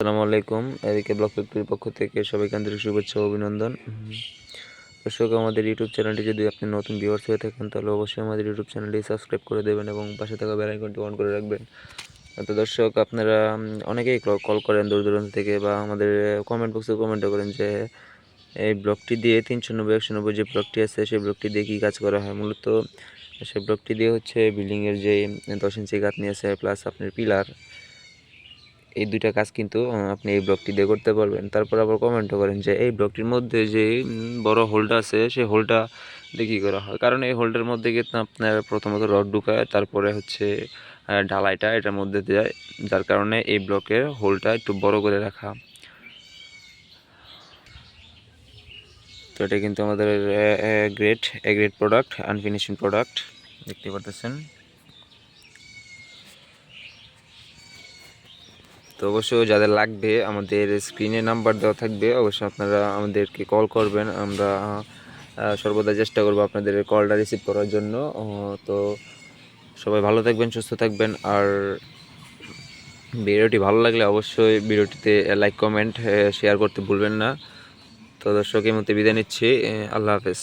আসসালামু আলাইকুম। এদিকে ব্লক ফ্যাক্টরির পক্ষ থেকে সবাইকে আন্তরিক শুভেচ্ছা অভিনন্দন। দর্শক, আমাদের ইউটিউব চ্যানেলটি যদি আপনি নতুন ভিউয়ার্স হয়ে থাকেন, তাহলে অবশ্যই আমাদের ইউটিউব চ্যানেলটি সাবস্ক্রাইব করে দেবেন এবং পাশে থাকা বেল আইকনটি অন করে রাখবেন। তো দর্শক, আপনারা অনেকেই কল করেন দূর দূরান্ত থেকে বা আমাদের কমেন্ট বক্সে কমেন্টও করেন যে, এই ব্লকটি দিয়ে তিনশো নব্বই, একশো নব্বই যে ব্লকটি আছে, সেই ব্লকটি দিয়ে কী কাজ করা হয়? মূলত সেই ব্লকটি দিয়ে হচ্ছে বিল্ডিংয়ের যে দশ ইঞ্চি গাঁথনি আছে প্লাস আপনার পিলার এই দুইটা কাজ কিন্তু আপনি এই ব্লকটি দিয়ে করতে পারবেন। তারপর আবার কমেন্টও করেন যে, এই ব্লকটির মধ্যে যে বড় হোলটা আছে, সেই হোলটা কী করা হয়? কারণ এই হোলটার মধ্যে কিন্তু আপনার প্রথমত রড ঢুকায়, তারপরে হচ্ছে ঢালাইটা এটার মধ্যে দেয়, যার কারণে এই ব্লকের হোলটা একটু বড় করে রাখা। তো এটা কিন্তু আমাদের great a great product unfinishing product দেখতে পারতেছেন? তো অবশ্যই যাদের লাগবে, আমাদের স্ক্রিনে নাম্বার দেওয়া থাকবে, অবশ্যই আপনারা আমাদেরকে কল করবেন। আমরা সর্বদা চেষ্টা করব আপনাদের কলটা রিসিভ করার জন্য। তো সবাই ভালো থাকবেন, সুস্থ থাকবেন। আর ভিডিওটি ভালো লাগলে অবশ্যই ভিডিওটিতে লাইক কমেন্ট শেয়ার করতে ভুলবেন না। তো দর্শক, এই মধ্যে বিদায় নিচ্ছি। আল্লাহ হাফেজ।